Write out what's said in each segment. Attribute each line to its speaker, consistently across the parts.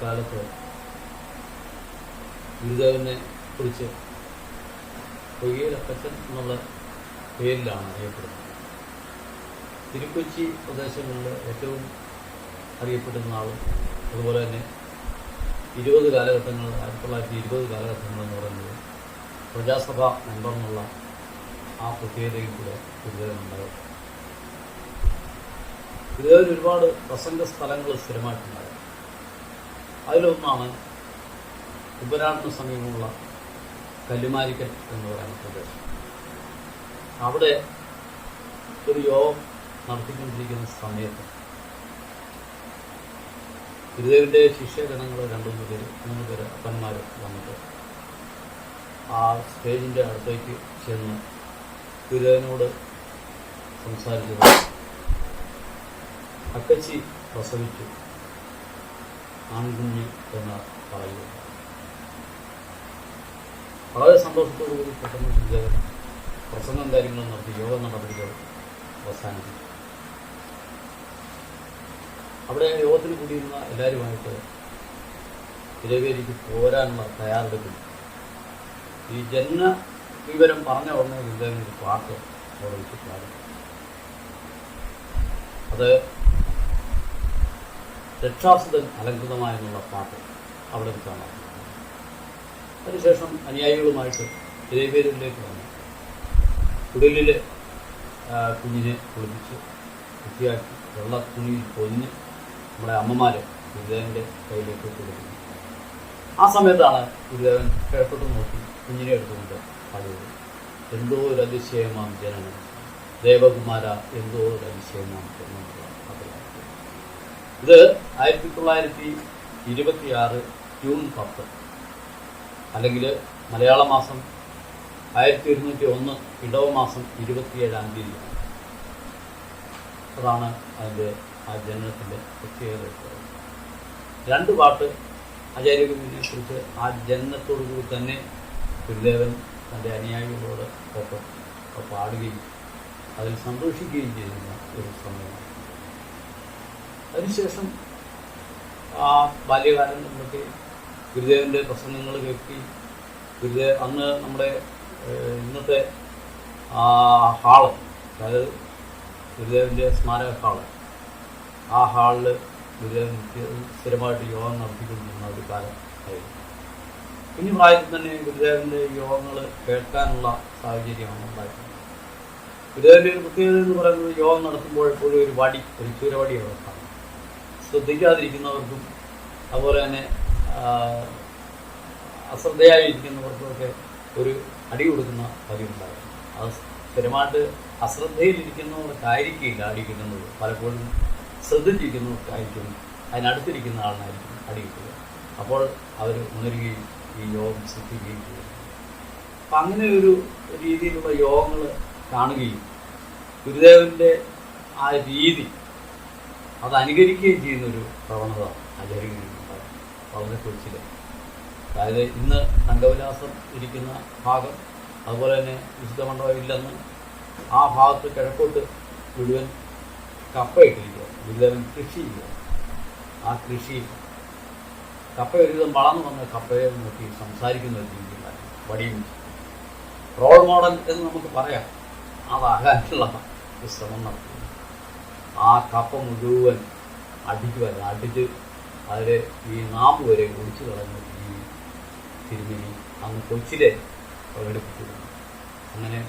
Speaker 1: അക്കാലത്ത് ഗുരുദേവനെ കുറിച്ച് പൊയ്യലപ്പച്ചൻ എന്നുള്ള പേരിലാണ് അറിയപ്പെടുന്നത്. തിരുക്കൊച്ചി പ്രദേശങ്ങളിൽ ഏറ്റവും അറിയപ്പെടുന്ന ആളും അതുപോലെ തന്നെ ഇരുപത് കാലഘട്ടങ്ങൾ ആയിരത്തി തൊള്ളായിരത്തി ഇരുപത് കാലഘട്ടങ്ങൾ എന്ന് പറയുന്നത് പ്രജാസഭ മെമ്പർ എന്നുള്ള ആ പ്രത്യേകതയും കൂടെ ഗുരുദേവനുണ്ടായത് ഗുരുദേവൻ ഒരുപാട് പ്രസംഗ സ്ഥലങ്ങൾ സ്ഥിരമായിട്ടുണ്ടായത് അതിലൊന്നാണ് ഉപരാടിന് സമീപമുള്ള കല്ലുമാരിക്കൽ എന്ന് പറയുന്ന പ്രദേശം. അവിടെ ഒരു യോഗം നടത്തിക്കൊണ്ടിരിക്കുന്ന സമയത്ത് ഗുരുദേവിന്റെ ശിഷ്യഗണങ്ങൾ രണ്ടു മൂന്ന് പേര് മൂന്ന് പേര് അപ്പന്മാർ വന്നിട്ട് ആ സ്റ്റേജിന്റെ അടുത്തേക്ക് ചെന്ന് ഗുരുദേവനോട് സംസാരിച്ചത് അക്കച്ചി പ്രസവിച്ചു. ആൺകുഞ്ഞ് എന്ന് പറയുക വളരെ സന്തോഷത്തോടുകൂടി പെട്ടെന്ന് ഗുരുദേവൻ പ്രസംഗം കാര്യങ്ങളും നടത്തി യോഗ നടപടികൾ അവസാനിപ്പിച്ചു. അവിടെ യോഗത്തിന് കൂടിയിരുന്ന എല്ലാവരുമായിട്ട് ഇരവേലിക്ക് പോരാനുള്ള തയ്യാറെടുപ്പിൽ ഈ ജന്മ വിവരം പറഞ്ഞ ഉടനെ ഗുരുദേവൻ ഒരു പാട്ട് വെച്ച് പാടി. അത് രക്ഷാസുതൻ അലങ്കൃതമായെന്നുള്ള പാട്ട് അവിടെ കാണാം. അതിനുശേഷം അനുയായികളുമായിട്ട് ഇരവേലിലേക്ക് വന്നു. കുടലിൽ കുഞ്ഞിനെ കുളിപ്പിച്ച് വൃത്തിയാക്കി വെള്ള തുണിയിൽ പൊതിഞ്ഞ് നമ്മുടെ അമ്മമാരെ ഗുരുദേവന്റെ കയ്യിലേക്ക് കൊടുക്കുന്നു ആ സമയത്താണ് ഗുരുദേവൻ കിഴക്കോട്ട് നോക്കി കുഞ്ഞിനെ എടുത്തുകൊണ്ട് പാടിയത്. എന്തോ ഒരു അതിശയമാം ജനനം. ദേവകുമാര എന്തോ ഒരു അതിശയമാം ജനനം. ഇത് ആയിരത്തി തൊള്ളായിരത്തി ഇരുപത്തിയാറ് ജൂൺ പത്ത് അല്ലെങ്കിൽ മലയാള മാസം ആയിരത്തി ഒരുന്നൂറ്റി ഒന്ന് ഇടവ മാസം ഇരുപത്തിയേഴാം തീയതി. അതാണ് അതിന്റെ ആ ജനനത്തിന്റെ പ്രത്യേകത രണ്ട് പാട്ട് ആചാര്യഗുരുവിനെ കുറിച്ച് ആ ജനനത്തോടു കൂടി തന്നെ ഗുരുദേവൻ തന്റെ അനുയായികളോട് ഒപ്പം പാടുകയും അതിൽ സന്തോഷിക്കുകയും ചെയ്യുന്ന ഒരു സമയമാണ്. അതിനുശേഷം ആ ബാല്യകാലം നമുക്ക് ഗുരുദേവന്റെ പ്രസംഗങ്ങൾ കേൾക്കി. ഗുരുദേവ് അന്ന് നമ്മുടെ ഇന്നത്തെ ആ ഹാൾ അതായത് ഗുരുദേവന്റെ സ്മാരക ഹാൾ ആ ഹാളിൽ ഗുരുദേവൻ സ്ഥിരമായിട്ട് യോഗം നടത്തിക്കൊണ്ടിരുന്ന ഒരു കാലം ആയിരുന്നു. കുഞ്ഞു പ്രായത്തിൽ തന്നെ ഗുരുദേവന്റെ യോഗങ്ങൾ കേൾക്കാനുള്ള സാഹചര്യമാണ് ഉണ്ടായിരുന്നത്. ഗുരുദേവന്റെ ഒരു പ്രത്യേകത എന്ന് പറയുന്നത് യോഗം നടത്തുമ്പോൾ എപ്പോഴും ഒരു വടി ഒരു ചൂരവടി ശ്രദ്ധിക്കാതിരിക്കുന്നവർക്കും അതുപോലെ തന്നെ അശ്രദ്ധയായിരിക്കുന്നവർക്കുമൊക്കെ ഒരു അടി കൊടുക്കുന്ന പതിവുണ്ടാകും അത് സ്ഥിരമായിട്ട് അശ്രദ്ധയിലിരിക്കുന്നവർക്കായിരിക്കില്ല അടി കിട്ടുന്നത്. പലപ്പോഴും ശ്രദ്ധിച്ചിരിക്കുന്നവർക്കായിരിക്കും അതിനടുത്തിരിക്കുന്ന ആളിനായിരിക്കും അടി കിട്ടുക. അപ്പോൾ അവർ ഉണരുകയും ഈ യോഗം ശ്രദ്ധിക്കുകയും ചെയ്യും. അപ്പം അങ്ങനെ ഒരു രീതിയിലുള്ള യോഗങ്ങൾ കാണുകയും ഗുരുദേവന്റെ ആ രീതി അത് അനുകരിക്കുകയും ചെയ്യുന്ന ഒരു പ്രവണത ആചാര്യങ്ങളുണ്ടായി വളരെ കൊച്ചിൽ അതായത് ഇന്ന് കണ്ടവിലാസം ഇരിക്കുന്ന ഭാഗം അതുപോലെ തന്നെ വിശുദ്ധ മണ്ഡപം ഇല്ലെന്ന് ആ ഭാഗത്ത് കിഴക്കോട്ട് മുഴുവൻ കപ്പയിട്ടിരിക്കുക. മുഴുവൻ കൃഷി ചെയ്യുക ആ കൃഷി കപ്പ ഒരുവിധം വളർന്നു വന്ന കപ്പയെ നോക്കി സംസാരിക്കുന്ന ഒരു രീതിയിലാണ് വടിയും റോൾ മോഡൽ എന്ന് നമുക്ക് പറയാം. അതാകാനുള്ള ശ്രമം നടത്തുന്നു ആ കപ്പ മുഴുവൻ അടിക്കുമായിരുന്നു അടിച്ച് അതിൽ ഈ നാമ്പ് വരെ ഒടിച്ചു കളഞ്ഞു ഈ തിരുമിനി അന്ന് കൊച്ചിലെ പ്രകടിപ്പിച്ചിരുന്നു അങ്ങനെ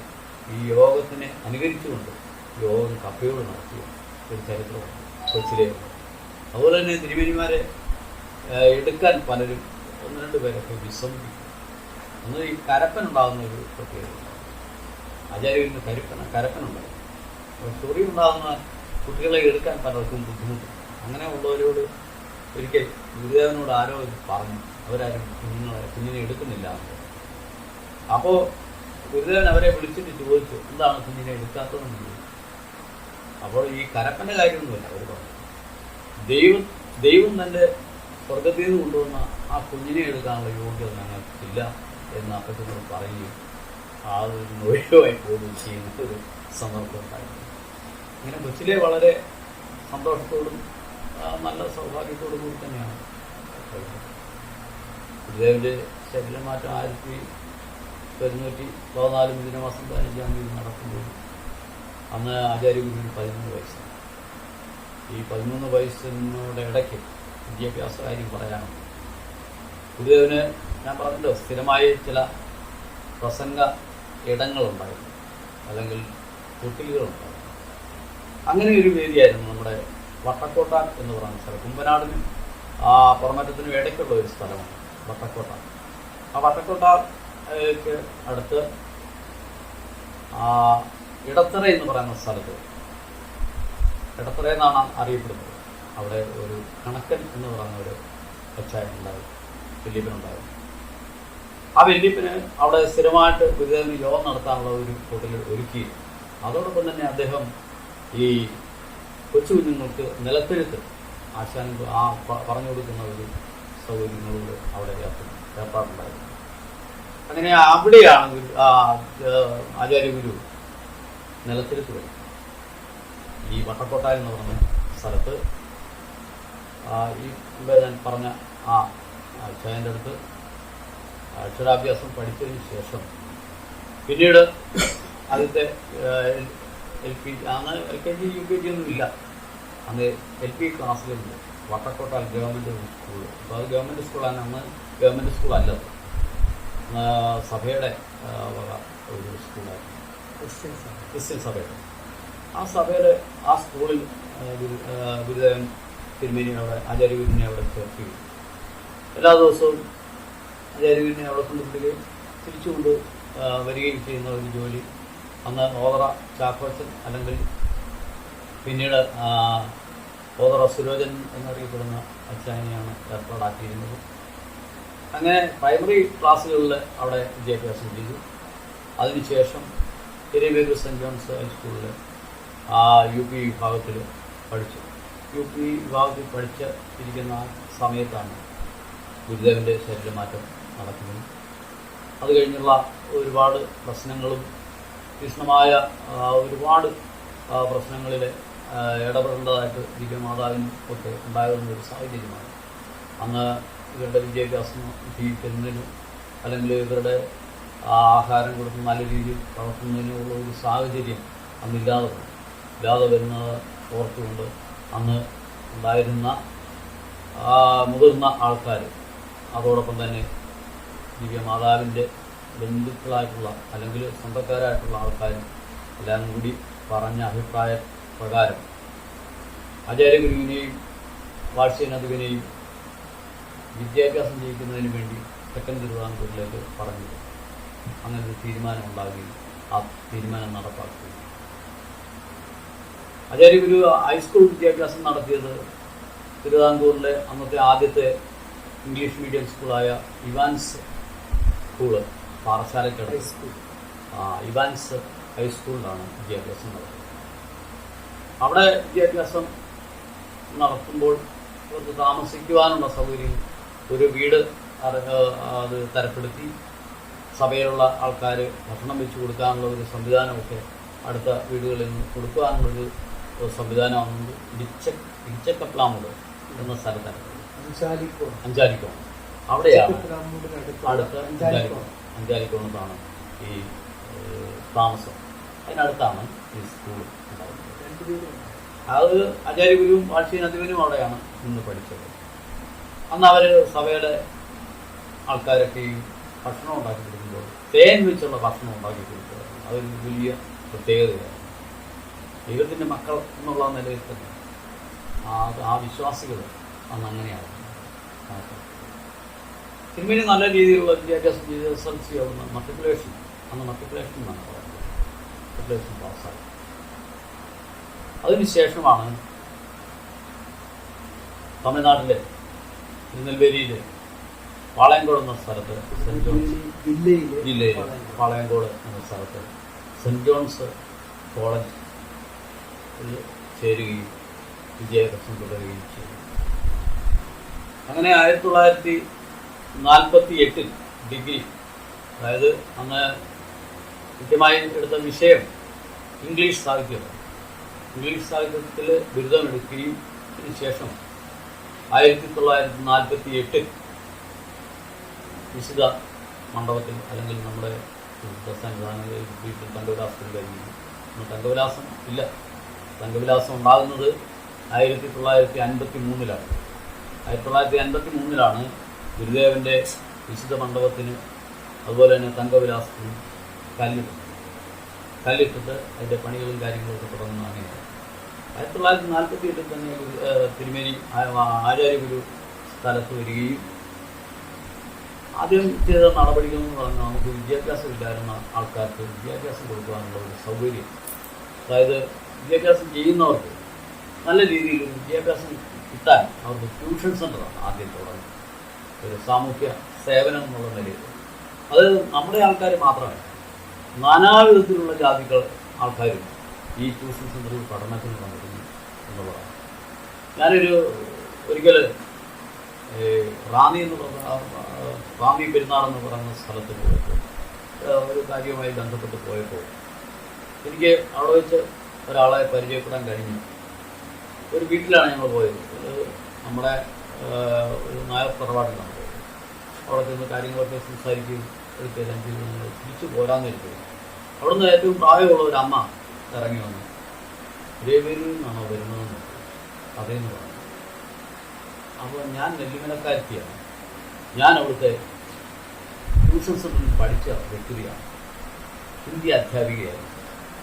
Speaker 1: ഈ യോഗത്തിനെ അനുകരിച്ചുകൊണ്ട് യോഗം കപ്പയോട് നടത്തിയ ഒരു ചരിത്രമാണ് കൊച്ചിലെ അതുപോലെ തന്നെ തിരുമേനിമാരെ എടുക്കാൻ പലരും ഒന്ന് രണ്ട് പേരൊക്കെ വിസമ്മതിക്കും അന്ന് ഈ കരപ്പൻ ഉണ്ടാകുന്ന ഒരു പ്രത്യേകത. ആചാര്യ കരുപ്പന കരപ്പനുണ്ടായിരുന്നു. ചൊറി ഉണ്ടാകുന്ന കുട്ടികളെ എടുക്കാൻ പലർക്കും ബുദ്ധിമുട്ടുണ്ട് അങ്ങനെ ഉള്ളവരോട് ഒരിക്കൽ ഗുരുദേവനോട് ആരോ പറഞ്ഞു. അവരാരും കുഞ്ഞുങ്ങളെ കുഞ്ഞിനെ എടുക്കുന്നില്ല അപ്പോ ഗുരുദേവൻ അവരെ വിളിച്ചിട്ട് ചോദിച്ചു എന്താണ് കുഞ്ഞിനെ എടുക്കാത്തതെന്ന്? അപ്പോൾ ഈ കരപ്പന്റെ കാര്യമൊന്നുമില്ല അവർ പറഞ്ഞു. ദൈവം ദൈവം തന്റെ സ്വർഗത്തിൽ നിന്ന് കൊണ്ടുവന്ന ആ കുഞ്ഞിനെ എടുക്കാനുള്ള യോഗ്യത ഞങ്ങൾക്കില്ല എന്ന് അപ്പച്ചനോട് പറയുകയും ആ ഒരു നൊഴിവായി പോവുകയും ചെയ്യുന്ന ഒരു സന്ദർഭം ഉണ്ടായിരുന്നു. ഇങ്ങനെ കൊച്ചിലെ വളരെ സന്തോഷത്തോടും നല്ല സൗഭാഗ്യത്തോടും കൂടി തന്നെയാണ്. ഗുരുദേവിന്റെ ശരീരമാറ്റം ആയിരത്തി ഒരുന്നൂറ്റി പതിനാല് മിഥുനമാസം പതിനഞ്ചാം തീയതി നടക്കുമ്പോൾ അന്ന് ആചാര്യഗുരുവിന് പതിമൂന്ന് വയസ്സാണ് ഈ പതിമൂന്ന് വയസ്സിനോട് ഇടയ്ക്ക് വിദ്യാഭ്യാസ കാര്യം പറയാനുണ്ട്. ഗുരുദേവന് ഞാൻ പറഞ്ഞല്ലോ സ്ഥിരമായ ചില പ്രസംഗ ഇടങ്ങളുണ്ടായിരുന്നു. അല്ലെങ്കിൽ കുട്ടികളുണ്ടായിരുന്നു അങ്ങനെ ഒരു വേദിയായിരുന്നു നമ്മുടെ വട്ടക്കോട്ട എന്ന് പറയുന്ന സ്ഥലം. കുമ്പനാടിന് ആ പുറമറ്റത്തിനും ഇടയ്ക്കുള്ള ഒരു സ്ഥലമാണ് വട്ടക്കോട്ട. ആ വട്ടക്കോട്ടയ്ക്ക് അടുത്ത് ആ ഇടത്തറ എന്ന് പറയുന്ന സ്ഥലത്ത് ഇടത്തറ എന്നാണ് അറിയപ്പെടുന്നത്. അവിടെ ഒരു കണക്കൻ എന്ന് പറയുന്ന ഒരു അച്ചായൻ വല്യപ്പനുണ്ടായിരുന്നു ആ വല്യപ്പന് അവിടെ സ്ഥിരമായിട്ട് ഗുരുദേവന് യോഗം നടത്താനുള്ള ഒരു ഹോട്ടൽ ഒരുക്കി അതോടൊപ്പം തന്നെ അദ്ദേഹം ഈ കൊച്ചു കുഞ്ഞുങ്ങൾക്ക് നിലത്തെഴുത്ത് ആശാൻ ആ പറഞ്ഞു കൊടുക്കുന്ന ഒരു സൗകര്യങ്ങളോട് അവിടെ ഏർപ്പെ- ഏർപ്പാടുണ്ടായിരുന്നു. അങ്ങനെ അവിടെയാണ് ആചാര്യഗുരു നിലത്തെഴുത്ത് വരും ഈ വട്ടക്കോട്ട എന്ന് പറഞ്ഞ സ്ഥലത്ത് ഈ ഞാൻ പറഞ്ഞ ആ അച്ഛന്റെ അടുത്ത് അക്ഷരാഭ്യാസം പഠിച്ചതിന് ശേഷം പിന്നീട് ആദ്യത്തെ എൽ പി അന്ന് L K G U K G ഒന്നും ഇല്ല. അന്ന് എൽ പി ക്ലാസ്സിലുണ്ട് വട്ടക്കോട്ടാൽ ഗവൺമെന്റ് സ്കൂൾ അപ്പോൾ അത് ഗവൺമെന്റ് സ്കൂളാണ്. അന്ന് ഗവൺമെന്റ് സ്കൂളല്ല. സഭയുടെ വക ഒരു സ്കൂളായിരുന്നു. ക്രിസ്ത്യൻ സഭയുടെ. ആ സഭയുടെ ആ സ്കൂളിൽ ഗുരുദേവൻ തിരുമേനി അവിടെ ആചാര്യഗുരുവിനെ അവിടെ ചേർത്തി. എല്ലാ ദിവസവും ആചാര്യഗുരുവിനെ അവിടെ കൊണ്ടുപോയി തിരിച്ചുകൊണ്ട് വരികയും ചെയ്യുന്ന ഒരു ജോലി അന്ന് ഓതറ ചാക്കോച്ചൻ അല്ലെങ്കിൽ പിന്നീട് ഓതറ സുരോജൻ എന്നറിയപ്പെടുന്ന അച്ചായനെയാണ് ഏർപ്പാടാക്കിയിരുന്നത്. അങ്ങനെ പ്രൈമറി ക്ലാസ്സുകളിൽ അവിടെ വിദ്യാഭ്യാസം ചെയ്തു അതിനുശേഷം തിരുവേദൂർ സെന്റ് ജോൺസ് ഹൈസ്കൂളിൽ യു പി വിഭാഗത്തിൽ പഠിച്ചു. യു പി വിഭാഗത്തിൽ പഠിച്ച് ഇരിക്കുന്ന ആ സമയത്താണ് ഗുരുദേവന്റെ ശരീരമാറ്റം നടക്കുന്നത്. അത് കഴിഞ്ഞുള്ള ഒരുപാട് പ്രശ്നങ്ങളും തീക്ഷ്ണമായ ഒരുപാട് പ്രശ്നങ്ങളിൽ ഇടപെടേണ്ടതായിട്ട് വി കെ മാതാവിനും ഒക്കെ ഉണ്ടാകുന്ന ഒരു സാഹചര്യമാണ്. അന്ന് ഇവരുടെ വിദ്യാഭ്യാസം ജീവിക്കുന്നതിനും അല്ലെങ്കിൽ ഇവരുടെ ആഹാരം കൊടുത്ത് നല്ല രീതിയിൽ വളർത്തുന്നതിനുമുള്ള ഒരു സാഹചര്യം അന്നില്ലാതെ ഇല്ലാതെ വരുന്നത് ഓർത്തുകൊണ്ട് അന്ന് ഉണ്ടായിരുന്ന മുതിർന്ന ആൾക്കാർ അതോടൊപ്പം തന്നെ ദിവ്യമാതാവിന്റെ ബന്ധുക്കളായിട്ടുള്ള അല്ലെങ്കിൽ സ്വന്തക്കാരായിട്ടുള്ള ആൾക്കാരും എല്ലാം കൂടി പറഞ്ഞ അഭിപ്രായ പ്രകാരം ആചാര്യഗുരുവിനെയും വാത്സ്യനദിവിനെയും വിദ്യാഭ്യാസം ചെയ്യിക്കുന്നതിന് വേണ്ടി തെക്കൻ തിരുവിതാംകൂറിലേക്ക് പറഞ്ഞു. അങ്ങനെ ഒരു തീരുമാനം ഉണ്ടാകുകയും ആ തീരുമാനം നടപ്പാക്കുകയും ആചാര്യഗുരു ഹൈസ്കൂൾ വിദ്യാഭ്യാസം നടത്തിയത് തിരുവിതാംകൂറിലെ അന്നത്തെ ആദ്യത്തെ ഇംഗ്ലീഷ് മീഡിയം സ്കൂളായ ഇവാൻസ് സ്കൂൾ. പാറശാലയ്ക്കടുത്ത് ഇവാൻസ് ഹൈസ്കൂളിലാണ് വിദ്യാഭ്യാസം നടത്തുന്നത് അവിടെ വിദ്യാഭ്യാസം നടത്തുമ്പോൾ അവർക്ക് താമസിക്കുവാനുള്ള സൗകര്യം ഒരു വീട് അത് തരപ്പെടുത്തി സഭയിലുള്ള ആൾക്കാർ ഭക്ഷണം വെച്ച് കൊടുക്കാനുള്ള ഒരു സംവിധാനമൊക്കെ അടുത്ത വീടുകളിൽ നിന്ന് കൊടുക്കുവാനുള്ളൊരു സംവിധാനമാണെന്ന് ഇടിച്ച ഇടിച്ചക്കപ്ലാമുട് എന്ന സ്ഥലത്താണ് അഞ്ചാലിക്കോ അവിടെയാണ് അടുത്ത അഞ്ചാലിക്കോണം അഞ്ചാലിക്കോണത്താണ് ഈ താമസം. അതിനടുത്താണ് ഈ സ്കൂൾ അത് വാഴ്ചയും അധികനും അവിടെയാണ് നിന്ന് പഠിച്ചത്. അന്ന് അവർ സഭയുടെ ആൾക്കാരൊക്കെ ഈ ഭക്ഷണം ഉണ്ടാക്കി കൊടുക്കുമ്പോൾ തേൻ വെച്ചുള്ള ഭക്ഷണം ഉണ്ടാക്കി കൊടുക്കുമായിരുന്നു. അതൊരു വലിയ പ്രത്യേകതയായിരുന്നു. ദൈവത്തിന്റെ മക്കൾ എന്നുള്ള നിലയിൽ തന്നെ ആ ആ വിശ്വാസികൾ അന്ന് അങ്ങനെയാണ് തിരുമേനി നല്ല രീതിയിലുള്ള വിദ്യാഭ്യാസം ചെയ്ത് എസ് എൽ സി ആവുന്ന മൾട്ടിപ്ലേഷൻ അന്ന് മൾട്ടിപ്ലേഷൻ എന്നാണ് പറയുന്നത്. മട്രിക്കുലേഷൻ പാസ്സായി അതിനുശേഷമാണ് തമിഴ്നാട്ടിലെ തിരുനെൽവേലിയിലെ പാളയംകോട് എന്ന സ്ഥലത്ത് സെന്റ് ജോൺസ് ജില്ലയിലെ പാളയംകോട്. എന്ന സ്ഥലത്ത് സെന്റ് ജോൺസ് കോളേജ് ചേരുകയും വിജയകൃഷ്ണൻ തുടരുകയും ചെയ്തു. അങ്ങനെ ആയിരത്തി തൊള്ളായിരത്തി നാൽപ്പത്തി എട്ടിൽ ഡിഗ്രി. അതായത് അന്ന് കൃത്യമായി എടുത്ത വിഷയം ഇംഗ്ലീഷ് സാഹിത്യമാണ് ഇംഗ്ലീഷ് സാഹിത്യത്തിൽ ബിരുദം എടുക്കുകയും അതിനുശേഷം ആയിരത്തി തൊള്ളായിരത്തി നാൽപ്പത്തി എട്ടിൽ വിശുദ്ധ മണ്ഡപത്തിൽ അല്ലെങ്കിൽ നമ്മുടെ വീട്ടിൽ തങ്കവിലാസത്തിൽ കഴിഞ്ഞു. തങ്കവിലാസം ഇല്ല. തങ്കവിലാസം ഉണ്ടാകുന്നത് ആയിരത്തി തൊള്ളായിരത്തി അൻപത്തി മൂന്നിലാണ് ആയിരത്തി തൊള്ളായിരത്തി അൻപത്തി മൂന്നിലാണ് ഗുരുദേവന്റെ വിശുദ്ധ മണ്ഡപത്തിന് അതുപോലെ തന്നെ തങ്കവിലാസത്തിന് കല്ലിട്ടു കല്ലിട്ടിട്ട് അതിന്റെ പണികളും കാര്യങ്ങളൊക്കെ തുടങ്ങുന്ന ആയിരത്തി തൊള്ളായിരത്തി നാൽപ്പത്തി എട്ടിൽ തന്നെ തിരുമേനി ആചാര്യഗുരു സ്ഥലത്ത് വരികയും ആദ്യം ചെയ്ത നടപടികൾ എന്ന് പറഞ്ഞാൽ നമുക്ക് വിദ്യാഭ്യാസം ഇല്ലായിരുന്ന ആൾക്കാർക്ക് വിദ്യാഭ്യാസം കൊടുക്കാനുള്ള ഒരു സൗകര്യം. അതായത് വിദ്യാഭ്യാസം ചെയ്യുന്നവർക്ക് നല്ല രീതിയിൽ വിദ്യാഭ്യാസം കിട്ടാൻ അവർക്ക് ട്യൂഷൻ സെന്ററാണ് ആദ്യം തുടങ്ങി ഒരു സാമൂഹ്യ സേവനം എന്നുള്ള നിലയിൽ. അത് നമ്മുടെ ആൾക്കാർ മാത്രമല്ല നാനാവിധത്തിലുള്ള ജാതികൾ ആൾക്കാരും ഈ ട്യൂഷൻ സെന്ററിൽ പഠനത്തിന് വന്നിരുന്നു എന്നുള്ളതാണ്. ഞാനൊരു ഒരിക്കൽ റാന്നി എന്ന് പറഞ്ഞ റാന്നി പെരുന്നാൾ എന്ന് പറയുന്ന സ്ഥലത്ത് പോയപ്പോൾ ഒരു കാര്യവുമായി ബന്ധപ്പെട്ട് പോയപ്പോൾ എനിക്ക് അവിടെ വെച്ച് ഒരാളെ പരിചയപ്പെടാൻ കഴിഞ്ഞു. ഒരു വീട്ടിലാണ് ഞങ്ങൾ പോയത്. നമ്മുടെ ഒരു നായർ തറവാടിലാണ് അവിടെ നിന്ന് കാര്യങ്ങളൊക്കെ സംസാരിക്കുകയും എടുക്കുകയെല്ലാം ചെയ്ത്. ഞങ്ങൾ തിരിച്ചു പോരാന്നിരിക്കും അവിടുന്ന് ഏറ്റവും പ്രായമുള്ള ഒരു അമ്മ ഇറങ്ങി വന്നു. രേവരിൽ നിന്നാണോ വരുന്നതെന്ന് അതേന്ന് പറഞ്ഞു. അപ്പോൾ ഞാൻ നെല്ലിമലക്കാരത്തിയാണ് ഞാൻ അവിടുത്തെ ട്യൂഷൻ സെന്ററിൽ പഠിച്ച വ്യക്തിയാണ്. ഹിന്ദി അധ്യാപികയായി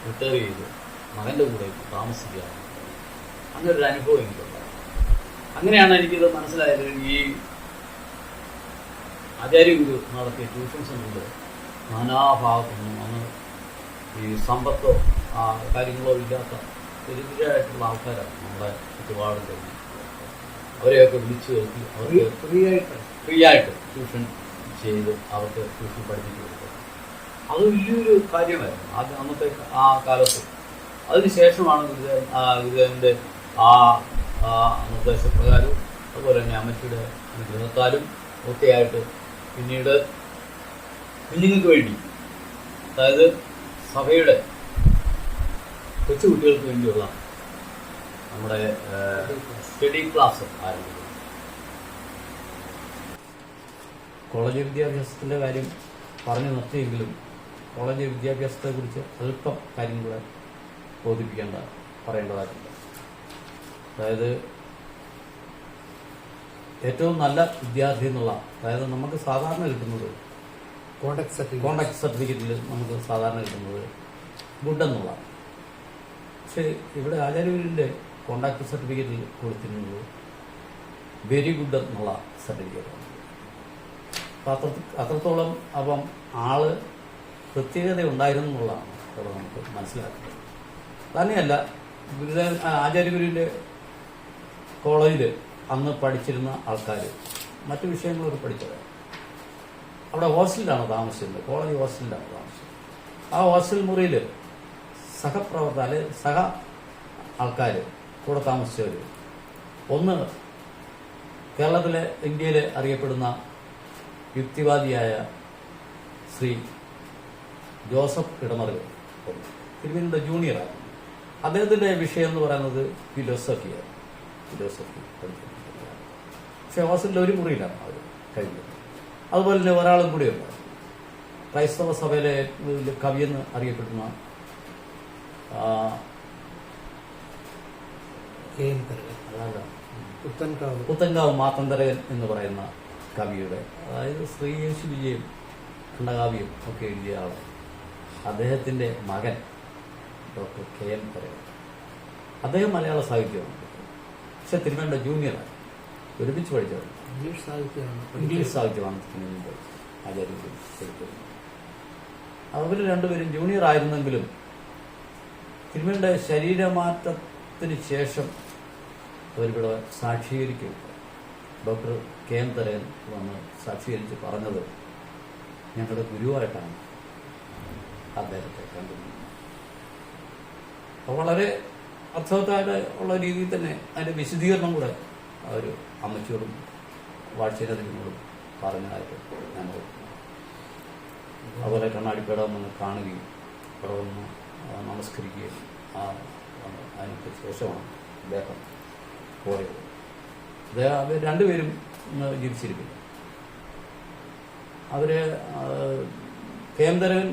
Speaker 1: റിട്ടയർ ചെയ്ത്. മകന്റെ കൂടെ താമസിക്കുകയാണ്. അങ്ങനെ ഒരു അനുഭവം എനിക്കുണ്ടായിരുന്നു അങ്ങനെയാണ് എനിക്കിത് മനസ്സിലായത്. ഈ ആചാര്യഗുരു നടത്തിയ ട്യൂഷൻ സെന്ററിൽ നാനാഭാഗത്തു നിന്നും അന്ന് ഈ സമ്പത്തോ ആ കാര്യങ്ങളോ ഇല്ലാത്ത ദരിദ്രരായിട്ടുള്ള ആൾക്കാരാണ് നമ്മുടെ ചുറ്റുപാടും തന്നെ. അവരെയൊക്കെ വിളിച്ചു വരുത്തി അവർക്ക്
Speaker 2: ഫ്രീ ആയിട്ട്.
Speaker 1: ഫ്രീ ആയിട്ട് ട്യൂഷൻ ചെയ്ത് അവർക്ക് ട്യൂഷൻ പഠിപ്പിച്ചു കൊടുക്കുക അത് വലിയൊരു കാര്യമായിരുന്നു. അത് അന്നത്തെ ആ കാലത്ത്. അതിനുശേഷമാണ് ഗുരുദേവൻ ഗുരുദേവന്റെ ആ ആ നിർദ്ദേശപ്രകാരവും അതുപോലെ തന്നെ അമ്മച്ചിയുടെ അനുഗ്രഹത്താലും ഒക്കെയായിട്ട് പിന്നീട് കുഞ്ഞുങ്ങൾക്ക് വേണ്ടി അതായത് സഭയുടെ കൊച്ചുകുട്ടികൾക്ക് വേണ്ടിയുള്ള നമ്മുടെ സ്റ്റഡി ക്ലാസ് ആരംഭിക്കുന്നു. കോളേജ് വിദ്യാഭ്യാസത്തിന്റെ കാര്യം പറഞ്ഞു നിർത്തിയെങ്കിലും കോളേജ് വിദ്യാഭ്യാസത്തെക്കുറിച്ച് അല്പം കാര്യം കൂടെ ബോധിപ്പിക്കേണ്ട പറയേണ്ടതായിട്ടുണ്ട്. അതായത് ഏറ്റവും നല്ല വിദ്യാർത്ഥി എന്നുള്ള അതായത് നമുക്ക് സാധാരണ കിട്ടുന്നത്
Speaker 2: കോണ്ടാക്ട് സർട്ടിഫിക്കറ്റ്
Speaker 1: കോണ്ടാക്ട് സർട്ടിഫിക്കറ്റിൽ നമുക്ക് സാധാരണ കിട്ടുന്നത് ഗുഡ് എന്നുള്ള. പക്ഷേ ഇവിടെ ആചാര്യഗുരുവിന്റെ കോണ്ടാക്ട് സർട്ടിഫിക്കറ്റിൽ കൊടുത്തിരുന്നത് വെരി ഗുഡ് എന്നുള്ള സർട്ടിഫിക്കറ്റാണ് അപ്പം അത്ര അത്രത്തോളം അപ്പം ആൾ പ്രത്യേകത ഉണ്ടായിരുന്നു എന്നുള്ളതാണ് അവിടെ നമുക്ക് മനസ്സിലാക്കുന്നത് തന്നെയല്ല ഗുരുദേവൻ ആചാര്യഗുരുവിന്റെ കോളേജിൽ അന്ന് പഠിച്ചിരുന്ന ആൾക്കാർ മറ്റു വിഷയങ്ങളൊക്കെ പഠിച്ചത് അവിടെ ഹോസ്റ്റലിലാണ് താമസിച്ചിരുന്നത്. കോളേജ് ഹോസ്റ്റലിലാണ് താമസിച്ചത്. ആ ഹോസ്റ്റൽ മുറിയിൽ സഹപ്രവർത്തക അല്ലെ സഹ ആൾക്കാർ കൂടെ താമസിച്ചവർ ഒന്ന് കേരളത്തിലെ ഇന്ത്യയിലെ അറിയപ്പെടുന്ന യുക്തിവാദിയായ ശ്രീ ജോസഫ് ഇടമറുകൾ തിരുവനന്തപുരം ജൂനിയറാണ് അദ്ദേഹത്തിന്റെ വിഷയം എന്ന് പറയുന്നത് ഫിലോസഫിയാണ് ഫിലോസഫി പഠിക്കുന്നത് ഹോസ്റ്റലിൽ ഒരു മുറിയിലാണ് അവർ കഴിഞ്ഞത് അതുപോലെ തന്നെ ഒരാളും കൂടിയുണ്ട് ക്രൈസ്തവ സഭയിലെ കവിയെന്ന് അറിയപ്പെടുന്ന
Speaker 2: പുത്തൻകാവ്.
Speaker 1: മാത്തന്തരകൻ എന്ന് പറയുന്ന കവിയുടെ അതായത് ശ്രീയേശു വിജയം ഖണ്ഡകാവ്യം ഒക്കെ എഴുതിയ ആൾ അദ്ദേഹത്തിന്റെ മകൻ ഡോക്ടർ കെ എൻ തരകൻ. അദ്ദേഹം മലയാള സാഹിത്യമാണ്. പക്ഷെ തിരുവനന്തപുരം ജൂനിയറാണ്. ഒരുമിച്ച് പഠിച്ചത്.
Speaker 2: ഇംഗ്ലീഷ് സാഹിത്യമാണ്
Speaker 1: ഇംഗ്ലീഷ് സാഹിത്യമാണ് പഠിച്ചത് ആചാര്യത്തിൽ അവർ രണ്ടുപേരും ജൂനിയർ ആയിരുന്നെങ്കിലും തിരുമലിന്റെ ശരീരമാറ്റത്തിന് ശേഷം അവരിവിടെ സാക്ഷീകരിക്കും. ഡോക്ടർ കെ എം തരകൻ വന്ന് സാക്ഷീകരിച്ച് പറഞ്ഞത് ഞങ്ങളുടെ ഗുരുവായിട്ടാണ്. അദ്ദേഹത്തെ കണ്ടിരുന്നത്. വളരെ അർത്ഥവത്തായിട്ട് ഉള്ള രീതിയിൽ തന്നെ അതിന്റെ വിശദീകരണം കൂടെ അവർ അമ്മച്ചിയോടും വാഴ്ചയിലധികങ്ങളും പറഞ്ഞതായിട്ട് ഞാൻ അതുപോലെ കണ്ണാടിപ്പേടം വന്ന് കാണുകയും അവിടെ വന്ന് ആ, നമസ്കരിക്കുകയും ആ, അതിനൊക്കെ ശേഷമാണ് അദ്ദേഹം പോയത്. അദ്ദേഹം രണ്ടുപേരും ജീവിച്ചിരിക്കുന്നു. അവർ കേന്ദ്രൻ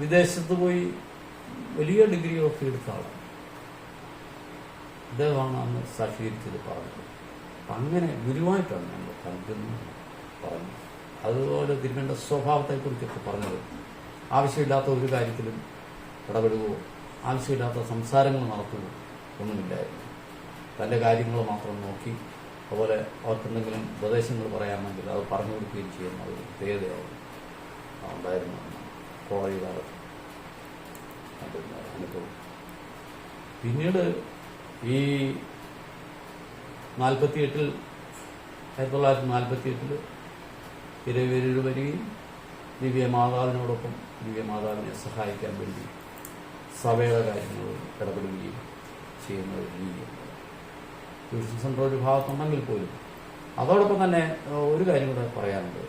Speaker 1: വിദേശത്ത് പോയി വലിയ ഡിഗ്രി ഒക്കെ എടുത്ത ആളാണ് അദ്ദേഹമാണ് അന്ന് സാക്ഷീകരിച്ചത് പറഞ്ഞത്. അങ്ങനെ ഗുരുവായിട്ടാണ് നമ്മൾ കണ്ടെന്ന് പറഞ്ഞു. അതുപോലെ തിരുവേണ്ട സ്വഭാവത്തെക്കുറിച്ചൊക്കെ പറഞ്ഞത്. ആവശ്യമില്ലാത്ത ഒരു കാര്യത്തിലും ഇടപെടുകയോ ആവശ്യമില്ലാത്ത സംസാരങ്ങൾ നടത്തുകയോ ഒന്നുമില്ലായിരുന്നു. തന്റെ കാര്യങ്ങൾ മാത്രം നോക്കി അതുപോലെ അവർക്കെന്തെങ്കിലും ഉപദേശങ്ങൾ പറയാമെങ്കിൽ അത് പറഞ്ഞു കൊടുക്കുകയും ചെയ്യുന്ന ഒരു പ്രത്യേകതയാവും ഉണ്ടായിരുന്നു കോളേജ് കാലത്ത്. അനുഭവം? പിന്നീട് ഈ നാൽപ്പത്തിയെട്ടിൽ ആയിരത്തി തൊള്ളായിരത്തി നാൽപ്പത്തി എട്ടിൽ തിരുവേരൂർ വരികയും ദിവ്യമാതാവിനോടൊപ്പം ദിവ്യമാതാവിനെ സഹായിക്കാൻ വേണ്ടി സഭയുടെ കാര്യങ്ങളിൽ ഇടപെടുകയും ചെയ്യുന്ന ഒരു രീതിയാണ്. ട്യൂഷൻ സെന്റർ ഒരു ഭാഗത്തുണ്ടെങ്കിൽ പോലും അതോടൊപ്പം തന്നെ ഒരു കാര്യം കൂടെ പറയാനുണ്ട്.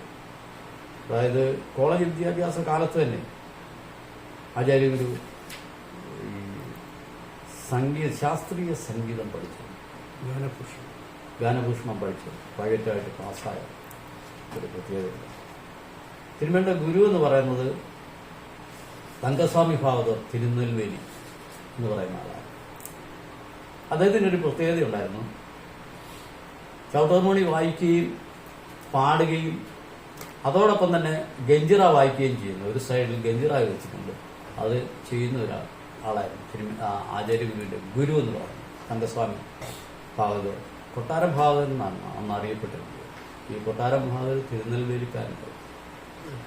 Speaker 1: അതായത് കോളേജ് വിദ്യാഭ്യാസ കാലത്ത് തന്നെ ആചാര്യഗുരു ഈ സംഗീത ശാസ്ത്രീയ സംഗീതം പഠിച്ചു.
Speaker 2: ജ്ഞാനപുഷ്പം
Speaker 1: ഗാനഭൂഷണം പഠിച്ചു പ്രൈവറ്റായിട്ട് പാസ്സായ ഒരു പ്രത്യേകത. തിരുമേണ്ട ഗുരു എന്ന് പറയുന്നത് തങ്കസ്വാമി ഭാഗവതർ തിരുനെൽവേലി എന്ന് പറയുന്ന ആളാണ്. അദ്ദേഹത്തിനൊരു പ്രത്യേകതയുണ്ടായിരുന്നു ചൗതർമണി വായിക്കുകയും പാടുകയും അതോടൊപ്പം തന്നെ ഗഞ്ചിറ വായിക്കുകയും ചെയ്യുന്നു. ഒരു സൈഡിൽ ഗഞ്ചിറ വെച്ചിട്ടുണ്ട്. അത് ചെയ്യുന്ന ഒരാൾ ആളായിരുന്നു. തിരുമ ആചാര്യഗുരുവിന്റെ ഗുരു എന്ന് പറയുന്നത് തങ്കസ്വാമി ഭാഗവതർ കൊട്ടാരം ഭാഗവതൻ എന്നാണ് അന്ന് അറിയപ്പെട്ടിരുന്നത് ഈ കൊട്ടാരം ഭാഗവതർ തിരുനെൽവേലിക്കാരുണ്ട്.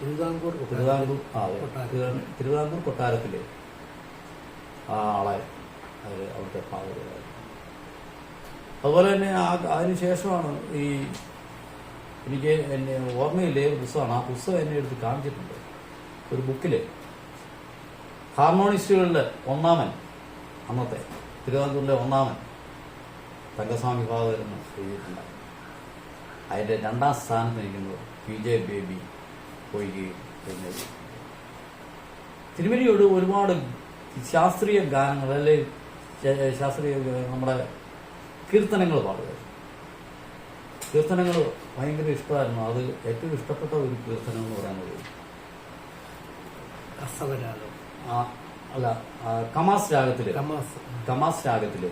Speaker 2: തിരുവിതാംകൂർ
Speaker 1: തിരുവിതാംകൂർ ആ. തിരുവിതാംകൂർ കൊട്ടാരത്തിലെ ആ ആളെ അത് അവിടുത്തെ ഭാഗവതരായിരുന്നു അതുപോലെ തന്നെ ആ അതിനുശേഷമാണ് ഈ എനിക്ക് എന്നെ ഓർമ്മയില്ലേ ഒരു പുസ്തകമാണ്. ആ പുസ്തകം എന്നെ എടുത്ത് കാണിച്ചിട്ടുണ്ട്. ഒരു ബുക്കിൽ. ഹാർമോണിസ്റ്റുകളുടെ ഒന്നാമൻ അന്നത്തെ തിരുവിതാംകൂറിലെ ഒന്നാമൻ. തങ്കസ്വാമി ഭാഗവതരെന്ന് എഴുതിയിട്ടുണ്ടായിരുന്നു അതിന്റെ രണ്ടാം സ്ഥാനത്ത് നിൽക്കുന്നത് പി ജെ ബേബി പോയിക്കുകയും എന്നത് തിരുവരിയോട് ഒരുപാട് ശാസ്ത്രീയ ഗാനങ്ങൾ അല്ലെ ശാസ്ത്രീയ നമ്മുടെ കീർത്തനങ്ങൾ പാടുക. കീർത്തനങ്ങൾ ഭയങ്കര ഇഷ്ടമായിരുന്നു. അത് ഏറ്റവും ഇഷ്ടപ്പെട്ട ഒരു കീർത്തനം എന്ന് പറയുന്നത്
Speaker 2: കസവരാഗം.
Speaker 1: അല്ല കമാസ് രാഗത്തിൽ.
Speaker 2: കമാസ്.
Speaker 1: കമാസ് രാഗത്തിൽ.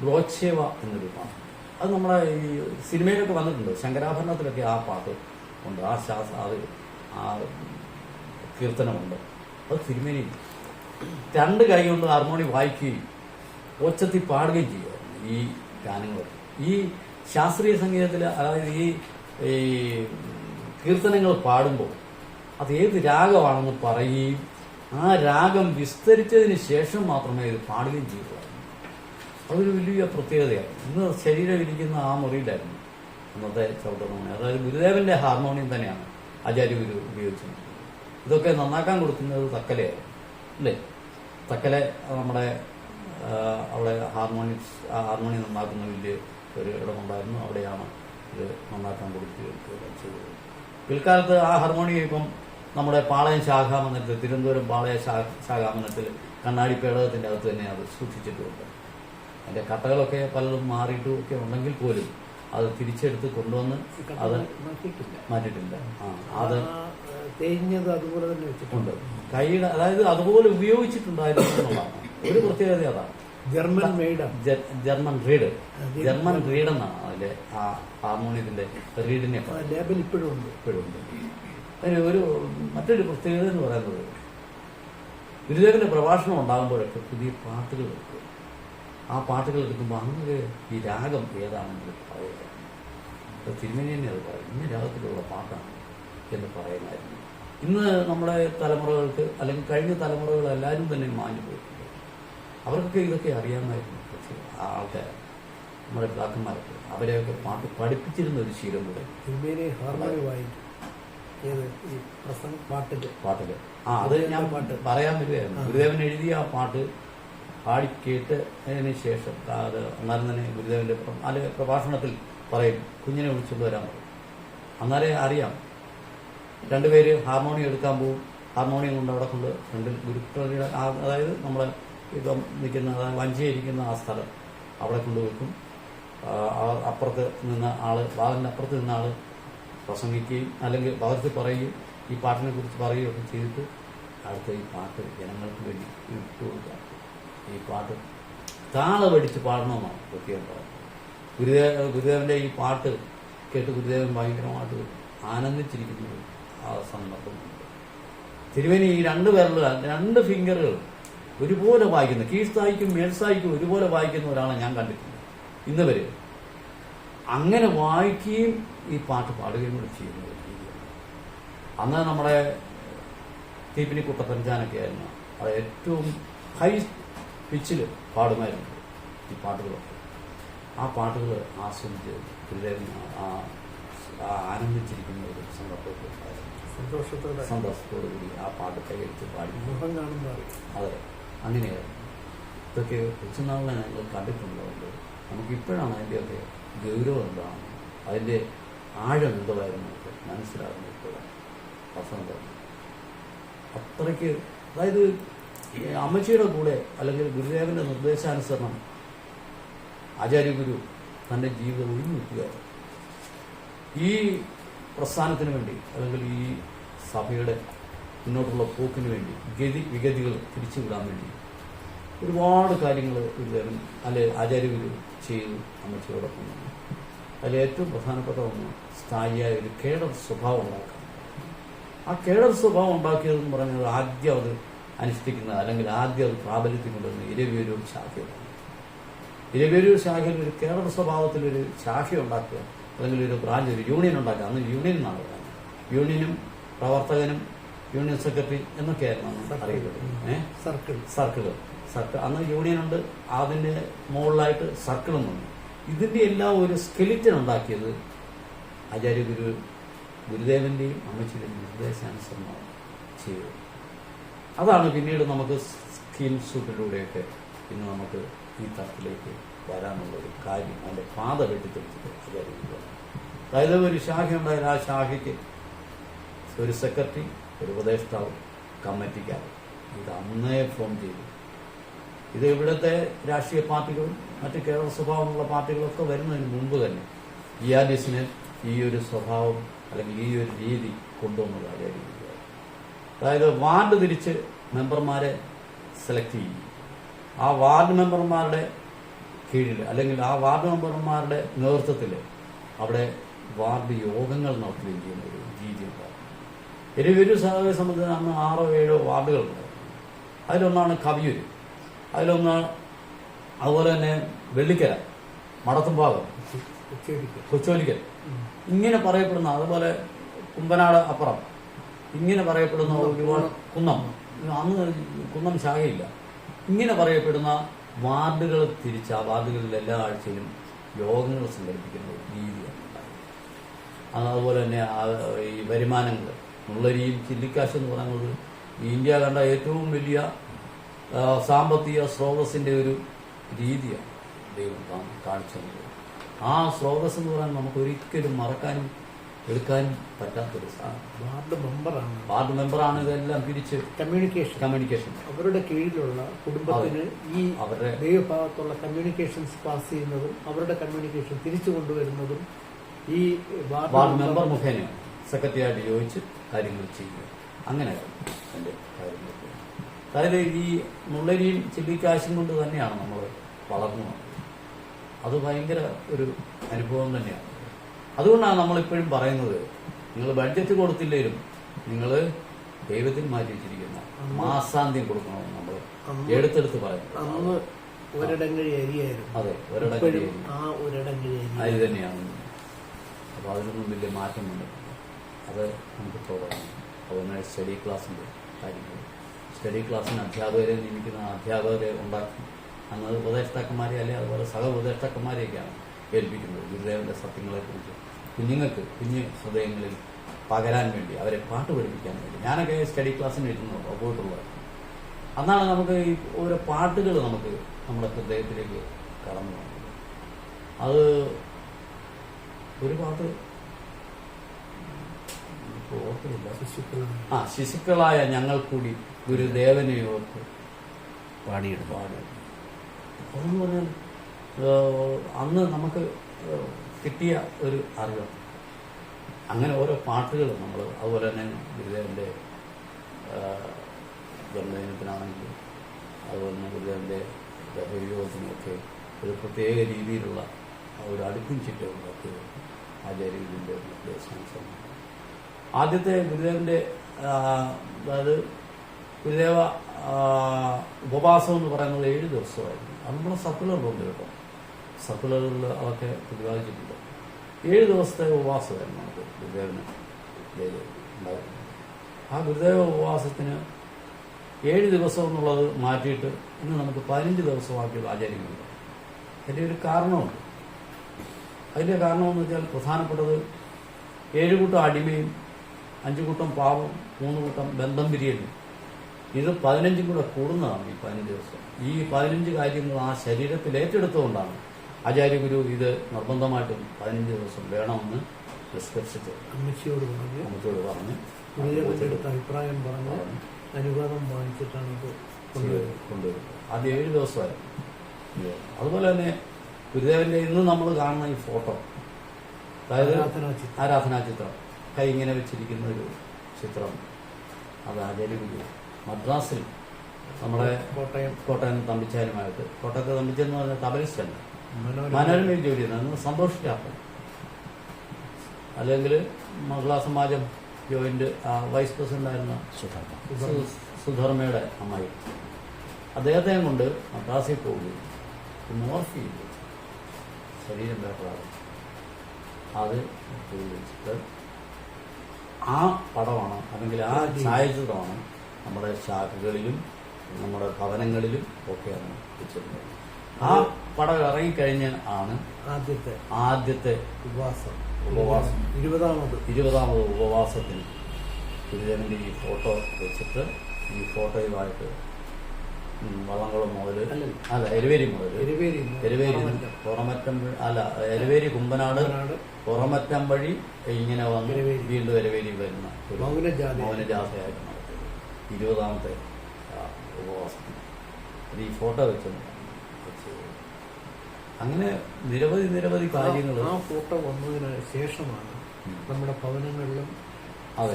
Speaker 1: ബ്രോച്ചേവ എന്നൊരു പാട്ട്. അത് നമ്മളെ ഈ സിനിമയിലൊക്കെ വന്നിട്ടുണ്ട്. ശങ്കരാഭരണത്തിലൊക്കെ ആ പാട്ട് ഉണ്ട്. ആ ശാസ് അത് ആ കീർത്തനമുണ്ട്. അത് സിനിമയിൽ രണ്ട് കൈ കൊണ്ട് ഹാർമോണി വായിക്കുകയും ഒച്ചത്തിൽ പാടുകയും ചെയ്യുമായിരുന്നു ഈ ഗാനങ്ങളൊക്കെ ഈ ശാസ്ത്രീയ സംഗീതത്തിൽ അതായത് ഈ ഈ കീർത്തനങ്ങൾ പാടുമ്പോൾ അത് ഏത് രാഗമാണെന്ന് പറയുകയും ആ രാഗം വിസ്തരിച്ചതിന് ശേഷം മാത്രമേ ഇത് പാടുകയും ചെയ്യുള്ളൂ അതൊരു വലിയ പ്രത്യേകതയാണ്. ഇന്ന് ശരീരം ഇരിക്കുന്ന ആ മുറിയിലായിരുന്നു അന്നത്തെ ചവിട്ടമോണി. അതായത് ഗുരുദേവന്റെ ഹാർമോണിയം തന്നെയാണ് ആചാര്യ ഗുരു ഉപയോഗിച്ചത് ഇതൊക്കെ നന്നാക്കാൻ കൊടുക്കുന്നത് തക്കലയായിരുന്നു അല്ലേ? തക്കല നമ്മുടെ അവിടെ ഹാർമോണിക്സ് ഹാർമോണിയം നന്നാക്കുന്ന വലിയ ഒരു ഇടമുണ്ടായിരുന്നു. അവിടെയാണ് ഇത് നന്നാക്കാൻ കൊടുക്കുകയൊക്കെ ചെയ്തത്. പിൽക്കാലത്ത് ആ ഹാർമോണിയം ഇപ്പം നമ്മുടെ പാളയം ശാഖാമന്ദിരത്തിൽ തിരുവനന്തപുരം പാളയ ശാഖാമന്ദിരത്തിൽ കണ്ണാടി പേടകത്തിന്റെ അകത്ത് തന്നെ അത് സൂക്ഷിച്ചിട്ടുമുണ്ട് അതിന്റെ കട്ടകളൊക്കെ പലതും മാറിയിട്ടും ഒക്കെ ഉണ്ടെങ്കിൽ പോലും അത് തിരിച്ചെടുത്ത് കൊണ്ടുവന്ന് അത് ആ അത്
Speaker 2: തേഞ്ഞത് അതുപോലെ തന്നെ വെച്ചിട്ടുണ്ട്.
Speaker 1: കൈയുടെ അതായത് അതുപോലെ ഉപയോഗിച്ചിട്ടുണ്ടായിരുന്നു എന്നുള്ളതാണ്. ഒരു പ്രത്യേകത അതാണ്
Speaker 2: ജർമ്മൻ മെയ്ഡാണ്
Speaker 1: ജെ- ജർമ്മൻ റീഡ് ജർമ്മൻ റീഡ് എന്നാണ് അതിലെ ആ ഹാർമോണിയത്തിന്റെ റീഡിനെ
Speaker 2: ലേബൽ ഇപ്പോഴും ഉണ്ട്
Speaker 1: ഇപ്പോഴും ഉണ്ട്. അതിന് ഒരു മറ്റൊരു പ്രത്യേകത എന്ന് പറയുന്നത് ഗുരുദേവന്റെ പ്രഭാഷണം ഉണ്ടാകുമ്പോഴൊക്കെ പുതിയ പാട്ടുകൾ എടുക്കും ആ പാട്ടുകൾ എടുക്കുമ്പോൾ അങ്ങ് ഈ രാഗം ഏതാണെങ്കിലും പറയുക അപ്പോൾ തിരുമേനി തന്നെ അത് പറയും. ഇന്ന രാഗത്തിലുള്ള പാട്ടാണ് എന്ന് പറയുമായിരുന്നു. ഇന്ന് നമ്മുടെ തലമുറകൾക്ക് അല്ലെങ്കിൽ കഴിഞ്ഞ തലമുറകൾ എല്ലാവരും തന്നെ മാഞ്ഞു പോയിട്ടുണ്ട്. അവർക്കൊക്കെ ഇതൊക്കെ അറിയാമായിരുന്നു. പക്ഷേ ആ ആൾക്കാർ നമ്മുടെ പിതാക്കന്മാരൊക്കെ അവരെയൊക്കെ പാട്ട് പഠിപ്പിച്ചിരുന്ന ഒരു ശീലം കൂടെ
Speaker 2: തിരുമേനി ഹാർമോണി വായിക്കും പാട്ടിൽ.
Speaker 1: പാട്ടിൽ. ആ അത് ഞാൻ
Speaker 2: പാട്ട്.
Speaker 1: പറയാൻ വരികയായിരുന്നു. ഗുരുദേവൻ എഴുതിയ ആ പാട്ട് പാടി കേട്ട് അതിന് ശേഷം അത് തന്നെ ഗുരുദേവന്റെ അല്ലെ പ്രഭാഷണത്തിൽ പറയും കുഞ്ഞിനെ വിളിച്ചുകൊണ്ട് വരാൻ പറയും. അന്നാലേ അറിയാം. രണ്ടുപേര് ഹാർമോണിയം എടുക്കാൻ പോകും ഹാർമോണിയം കൊണ്ട് അവിടെ കൊണ്ട് ഫ്രണ്ടിൽ ഗുരുക്കളുടെ അതായത് നമ്മൾ ഇപ്പം നിൽക്കുന്ന അതായത് വഞ്ചിയിരിക്കുന്ന ആ സ്ഥലം അവിടെ കൊണ്ട് വെക്കും. അപ്പുറത്ത് നിന്ന ആൾ വാതിലിന്റെ അപ്പുറത്ത് നിന്ന ആൾ പ്രസംഗിക്കുകയും അല്ലെങ്കിൽ ഭഗവതി പറയുകയും ഈ പാട്ടിനെ കുറിച്ച് പറയുകയൊക്കെ ചെയ്തിട്ട് അടുത്ത ഈ പാട്ട് ജനങ്ങൾക്ക് വേണ്ടി ഇട്ടു കൊടുക്കുക ഈ പാട്ട്. താളമടിച്ച് പാടണമെന്നാണ് പ്രത്യേകം പറയുന്നത് ഗുരുദേവ ഗുരുദേവന്റെ ഈ പാട്ട് കേട്ട് ഗുരുദേവൻ ഭയങ്കരമായിട്ട് ആനന്ദിച്ചിരിക്കുന്നു ആ സന്ദർഭമുണ്ട് തിരുവനി ഈ രണ്ട് വിരലുകൾ രണ്ട് ഫിംഗറുകൾ ഒരുപോലെ വായിക്കുന്നു കീഴ്സായിക്കും മേൽസായിക്കും ഒരുപോലെ വായിക്കുന്ന ഒരാളെ ഞാൻ കണ്ടിട്ടുണ്ട്. ഇന്ന് വരെ. അങ്ങനെ വായിക്കുകയും ഈ പാട്ട് പാടുകയും കൂടി ചെയ്യുന്ന ഒരു രീതിയാണ്. അന്ന് നമ്മുടെ തീപ്പിനി കുട്ടപ്പഞ്ചാനൊക്കെ ആയിരുന്നു. അത് ഏറ്റവും ഹൈ പിച്ചിൽ പാടുമായിരുന്നു. ഈ പാട്ടുകളൊക്കെ. ആ പാട്ടുകൾ ആസ്വദിച്ച് പിള്ളേരും ആനന്ദിച്ചിരിക്കുന്ന ഒരു സന്ദർഭത്തിൽ.
Speaker 2: സന്തോഷത്തോടെ
Speaker 1: സന്തോഷത്തോടു. കൂടി ആ പാട്ട് കൈയെടുത്ത് പാടി.
Speaker 2: മുഖം കാണുമ്പോൾ
Speaker 1: അതെ. അങ്ങനെയായിരുന്നു. ഇതൊക്കെ കൊച്ചുനാളിനെ ഞങ്ങൾ കണ്ടിട്ടുള്ളതുകൊണ്ട് നമുക്കിപ്പോഴാണ് അതിന്റെയൊക്കെ ഗൗരവം എന്താണ്? അതിന്റെ ആഴം എന്തായിരുന്നു മനസ്സിലാകുന്നത് ഇപ്പോഴാണ്. വസന്തം അത്രയ്ക്ക് അതായത് അമ്മച്ചിയുടെ കൂടെ അല്ലെങ്കിൽ ഗുരുദേവന്റെ നിർദ്ദേശാനുസരണം ആചാര്യഗുരു തന്റെ ജീവിതം ഒഴിഞ്ഞു ഒഴിഞ്ഞുവെക്കുകയായിരുന്നു ഈ പ്രസ്ഥാനത്തിന് വേണ്ടി അല്ലെങ്കിൽ ഈ സഭയുടെ മുന്നോട്ടുള്ള പോക്കിന് വേണ്ടി ഗതി വിഗതികൾ തിരിച്ചുവിടാൻ വേണ്ടി ഒരുപാട് കാര്യങ്ങൾ ഗുരുദേവൻ അല്ലെ ആചാര്യഗുരു ചെയ്തു അമ്മച്ചിയോടൊപ്പം. അതിൽ ഏറ്റവും പ്രധാനപ്പെട്ട ഒന്ന് സ്ഥായിയായ ഒരു കേഡർ സ്വഭാവം ഉണ്ടാക്കുക ആ കേഡർ സ്വഭാവം ഉണ്ടാക്കിയതെന്ന് പറഞ്ഞത് ആദ്യം അത് അനുഷ്ഠിക്കുന്നത് അല്ലെങ്കിൽ ആദ്യം അത് പ്രാബല്യത്തിൽ കൊണ്ടുവന്ന് ഇരവിയൊരു ശാഖയുണ്ട് ഇരവിയൂരൂർ ശാഖയിൽ ഒരു കേരള സ്വഭാവത്തിലൊരു ശാഖ ഉണ്ടാക്കുക അല്ലെങ്കിൽ ഒരു ബ്രാഞ്ച് ഒരു യൂണിയൻ ഉണ്ടാക്കുക. അന്ന് യൂണിയൻ എന്നാണ് പറയുന്നത്. യൂണിയനും പ്രവർത്തകനും യൂണിയൻ സെക്രട്ടറി എന്നൊക്കെയായിരുന്നു അറിയപ്പെടുന്നത്. ഏഹ്
Speaker 2: സർക്കിൾ.
Speaker 1: സർക്കിൾ. അന്ന് യൂണിയൻ ഉണ്ട് അതിന്റെ മുകളിലായിട്ട് സർക്കിളും വന്നു ഇതിന്റെ എല്ലാം ഒരു സ്കെലിറ്റൻ ഉണ്ടാക്കിയത് ആചാര്യ ഗുരു ഗുരുദേവന്റെയും അമ്മച്ചിയുടെയും നിർദ്ദേശാനുസരണമാണ് ചെയ്തത്. അതാണ് പിന്നീട് നമുക്ക് സ്കിൽസുകളിലൂടെയൊക്കെ ഇന്ന് നമുക്ക് ഈ തരത്തിലേക്ക് വരാനുള്ള ഒരു കാര്യം. അതിന്റെ പാത വെട്ടിത്തെടുത്തിട്ട് ഗുരുവാണ് അതായത് ഒരു ശാഖ ഉണ്ടായത് ആ ശാഖയ്ക്ക് ഒരു സെക്രട്ടറി ഒരു ഉപദേഷ്ടാവ് കമ്മിറ്റിക്കാവ്. ഇത് അന്നേ ഫോം ചെയ്തു. ഇത് ഇവിടുത്തെ രാഷ്ട്രീയ പാർട്ടികളും മറ്റ് കേരള സ്വഭാവമുള്ള പാർട്ടികളൊക്കെ വരുന്നതിന് മുമ്പ് തന്നെ ഇയാലിസിന് ഈ ഒരു സ്വഭാവം അല്ലെങ്കിൽ ഈ ഒരു രീതി കൊണ്ടുവന്നത് ആചാര്യഗുരുവാണ് അതായത് വാർഡ് തിരിച്ച് മെമ്പർമാരെ സെലക്ട് ചെയ്യും. ആ വാർഡ് മെമ്പർമാരുടെ കീഴിൽ അല്ലെങ്കിൽ ആ വാർഡ് മെമ്പർമാരുടെ നേതൃത്വത്തിൽ അവിടെ വാർഡ് യോഗങ്ങൾ നടത്തുകയും ചെയ്യുന്ന ഒരു രീതി ഉണ്ടായിരുന്നു എരിവൊരു സഭയെ സംബന്ധിച്ച് അന്ന് ആറോ ഏഴോ വാർഡുകളുണ്ട്. അതിലൊന്നാണ് കവിയൂര്. അതിലൊന്ന് അതുപോലെ തന്നെ വെള്ളിക്കര മടത്തുംഭാഗം കൊച്ചോലിക്കൽ. ഇങ്ങനെ പറയപ്പെടുന്ന അതുപോലെ കുമ്പനാട് അപ്പുറം ഇങ്ങനെ പറയപ്പെടുന്ന ഒരുപാട് കുന്നം. അന്ന് കുന്നം ശാഖയില്ല. ഇങ്ങനെ പറയപ്പെടുന്ന വാർഡുകൾ തിരിച്ച ആ വാർഡുകളിൽ എല്ലാ ആഴ്ചയിലും യോഗങ്ങൾ സംഘടിപ്പിക്കുന്ന രീതി രീതിയാണ് അതുപോലെ തന്നെ ഈ വരുമാനങ്ങൾ. മുള്ളരിയും ചില്ലിക്കാശ് എന്ന് പറയുന്നത് ഇന്ത്യ കണ്ട ഏറ്റവും വലിയ സാമ്പത്തിക സ്രോതസ്സിന്റെ ഒരു രീതിയാണ് ദൈവം കാണിച്ചു ആ സ്രോതസ് എന്ന് പറയാൻ നമുക്ക് ഒരിക്കലും മറക്കാനും എടുക്കാനും പറ്റാത്തൊരു
Speaker 2: വാർഡ് മെമ്പറാണ്.
Speaker 1: വാർഡ് മെമ്പറാണ് ഇതെല്ലാം തിരിച്ച്
Speaker 2: കമ്മ്യൂണിക്കേഷൻ
Speaker 1: കമ്മ്യൂണിക്കേഷൻ
Speaker 2: അവരുടെ കീഴിലുള്ള കുടുംബത്തിന് ഈ
Speaker 1: അവരുടെ
Speaker 2: ദൈവഭാഗത്തുള്ള കമ്മ്യൂണിക്കേഷൻസ് പാസ് ചെയ്യുന്നതും അവരുടെ കമ്മ്യൂണിക്കേഷൻ തിരിച്ചു കൊണ്ടുവരുന്നതും ഈ
Speaker 1: വാർഡ് മെമ്പർ മുഖേന സെക്രട്ടറിയായിട്ട് ചോദിച്ച് കാര്യങ്ങൾ ചെയ്യുക. അങ്ങനെ എന്റെ കാര്യങ്ങൾ അതായത് ഈ മുള്ളരിയും ചില്ലിക്കാശും കൊണ്ട് തന്നെയാണ് നമ്മൾ വളർന്നു അത് ഭയങ്കര ഒരു അനുഭവം തന്നെയാണ്. അതുകൊണ്ടാണ് നമ്മളിപ്പോഴും പറയുന്നത് നിങ്ങൾ ബഡ്ജറ്റ് കൊടുത്തില്ലേലും നിങ്ങൾ ദൈവത്തിന് മാറ്റി വെച്ചിരിക്കുന്ന. മാസാന്ത്യം കൊടുക്കണമെന്ന് നമ്മൾ എടുത്തെടുത്ത്
Speaker 2: പറയും ഒരിടങ്ങഴി അരിയായിരുന്നു.
Speaker 1: അതെ
Speaker 2: ആ ഒരിടങ്ങഴി അരി
Speaker 1: തന്നെയാണ്. അപ്പൊ അതിനൊന്നും വലിയ മാറ്റം വന്നിട്ടില്ല അത് നമുക്ക് തുടങ്ങണം അതുപോലെ സ്റ്റഡി ക്ലാസ്സിന്റെ കാര്യങ്ങൾ. സ്റ്റഡി ക്ലാസ്സിന് അധ്യാപകരെ നിയമിക്കുന്ന അധ്യാപകരെ ഉണ്ടാക്കി. അന്ന് ഉപദേഷ്ടാക്കന്മാരെ അല്ലെ? അതുപോലെ സഹ ഉപദേഷ്ടാക്കന്മാരെയൊക്കെയാണ്. ഏൽപ്പിക്കുന്നത്. ഗുരുദേവന്റെ സത്യങ്ങളെക്കുറിച്ച് കുഞ്ഞുങ്ങൾക്ക് കുഞ്ഞു ഹൃദയങ്ങളിൽ പകരാൻ വേണ്ടി അവരെ പാട്ട് പഠിപ്പിക്കാൻ വേണ്ടി. ഞാനൊക്കെ സ്റ്റഡി ക്ലാസ്സിന് ഇരുന്നു പോയിട്ടുള്ളത് അന്നാണ് നമുക്ക് ഈ ഓരോ പാട്ടുകൾ നമുക്ക് നമ്മുടെ ഹൃദയത്തിലേക്ക് കടന്നു വന്നത്. അത് ഒരു പാട്ട് ഓർക്കുന്നില്ല.
Speaker 2: ശിശുക്കളാണ്.
Speaker 1: ആ ശിശുക്കളായ ഞങ്ങൾ കൂടി ഗുരുദേവനെ ഓർത്ത്
Speaker 3: പാടിയിട്ട്
Speaker 1: പാടും. അതെന്ന് പറഞ്ഞാൽ അന്ന് നമുക്ക് കിട്ടിയ ഒരു അറിവ്. അങ്ങനെ ഓരോ പാട്ടുകൾ നമ്മൾ അതുപോലെ തന്നെ ഗുരുദേവന്റെ ജന്മദിനത്തിനാണെങ്കിലും അതുപോലെ തന്നെ ഗുരുദേവന്റെ ഗഹയോഗത്തിനൊക്കെ ഒരു പ്രത്യേക രീതിയിലുള്ള ഒരു അടുക്കും ചിട്ടകളൊക്കെ ആചാര്യന്റെ നിർദ്ദേശാനുസരണം ആദ്യത്തെ ഗുരുദേവന്റെ അതായത് ഗുരുദേവ ഉപവാസം എന്ന് പറയുന്നത് ഏഴ് ദിവസമായിരുന്നു. അത് നമ്മുടെ സർക്കുലറിലുണ്ട് കേട്ടോ. സർക്കുലറിൽ അതൊക്കെ പ്രതിപാദിച്ചിട്ടുണ്ട്. ഏഴ് ദിവസത്തെ ഉപവാസമായിരുന്നു നമുക്ക് ഗുരുദേവന് ഇതിൽ ഉണ്ടായിരുന്നത്. ആ ഗുരുദേവ ഉപവാസത്തിന് ഏഴ് ദിവസം എന്നുള്ളത് മാറ്റിയിട്ട് ഇന്ന് നമുക്ക് പതിനഞ്ച് ദിവസമാക്കി ആചരിക്കുന്നുണ്ട് അതിന്റെ ഒരു കാരണമുണ്ട്. അതിന്റെ കാരണമെന്ന് വെച്ചാൽ പ്രധാനപ്പെട്ടത് ഏഴ് കൂട്ടം അടിമയും അഞ്ച് കൂട്ടം പാവം മൂന്ന് കൂട്ടം ബന്ധം പിരിയലും. ഇത് പതിനഞ്ചും കൂടെ കൂടുന്നതാണ് ഈ പതിനഞ്ച് ദിവസം. ഈ പതിനഞ്ച് കാര്യങ്ങൾ ആ ശരീരത്തിൽ ഏറ്റെടുത്തുകൊണ്ടാണ് ആചാര്യഗുരു ഇത് നിർബന്ധമായിട്ടും പതിനഞ്ച് ദിവസം വേണമെന്ന് നിഷ്കർഷിച്ച്
Speaker 2: അമ്മച്ചിയോട് പറഞ്ഞു.
Speaker 1: അമ്മച്ചിയോട് പറഞ്ഞ്.
Speaker 2: ഗുരുദേവന്റെ അഭിപ്രായം പറഞ്ഞ്. അനുവാദം വാങ്ങിച്ചിട്ടാണ് ഇത് കൊണ്ടുവരുന്നത്.
Speaker 1: അത് ഏഴ് ദിവസമായിരുന്നു. അതുപോലെ തന്നെ ഗുരുദേവന്റെ ഇന്ന് നമ്മൾ കാണുന്ന ഈ ഫോട്ടോ. അതായത്
Speaker 2: ആരാധനാ ചിത്രം.
Speaker 1: കൈ ഇങ്ങനെ വെച്ചിരിക്കുന്ന ഒരു ചിത്രം. അത് ആചാര്യഗുരു മദ്രാസിൽ നമ്മുടെ
Speaker 2: കോട്ടയം.
Speaker 1: കോട്ടയം തമ്പിച്ചാനുമായിട്ട് കോട്ടയത്തെ തമ്പിച്ചെന്ന് പറഞ്ഞാൽ തബലിസ്റ്റല്ല മനോരമയിൽ ജോലി ചെയ്യുന്ന. സന്തോഷ് ചാപ്പൻ അല്ലെങ്കിൽ Mahila Samajam joint vice president ആയിരുന്ന സുധർമ്മയുടെ അമ്മായി. അദ്ദേഹത്തെ കൊണ്ട് മദ്രാസിൽ പോവുകയും മോർഫി ശരീരം വേട്ടറാകും അത് ആ പടമാണ് അല്ലെങ്കിൽ ആ ഛായാചിത്രമാണ് നമ്മുടെ ശാഖകളിലും നമ്മുടെ ഭവനങ്ങളിലും ഒക്കെയാണ് വെച്ചിരുന്നത്. ആ പടം ഇറങ്ങിക്കഴിഞ്ഞ് ആണ്
Speaker 2: ആദ്യത്തെ
Speaker 1: ആദ്യത്തെ
Speaker 2: ഉപവാസം
Speaker 1: ഉപവാസം
Speaker 2: ഇരുപതാമത്
Speaker 1: ഇരുപതാമത് ഉപവാസത്തിന് ഗുരുദേവന്റെ ഈ ഫോട്ടോ വെച്ചിട്ട് ഈ ഫോട്ടോയുമായിട്ട് വള്ളംകുളം മുതൽ. അല്ല എരുവേരി മുതൽ
Speaker 2: എരുവേരി പുറമറ്റം.
Speaker 1: അല്ല എരുവേരി കുമ്പനാട് പുറമറ്റം വഴി ഇങ്ങനെ വന്ന്. വീണ്ടും എരുവേരി വരുന്ന. മൗനജാഥയായിട്ട് നടത്തിയത് ഇരുപതാമത്തെ ഉപവാസത്തിന് ഉപവാസം ഈ ഫോട്ടോ വെച്ച് അങ്ങനെ നിരവധി നിരവധി കാര്യങ്ങൾ
Speaker 2: ആ ഫോട്ടോ വന്നതിന് ശേഷമാണ് നമ്മുടെ ഭവനങ്ങളിലും.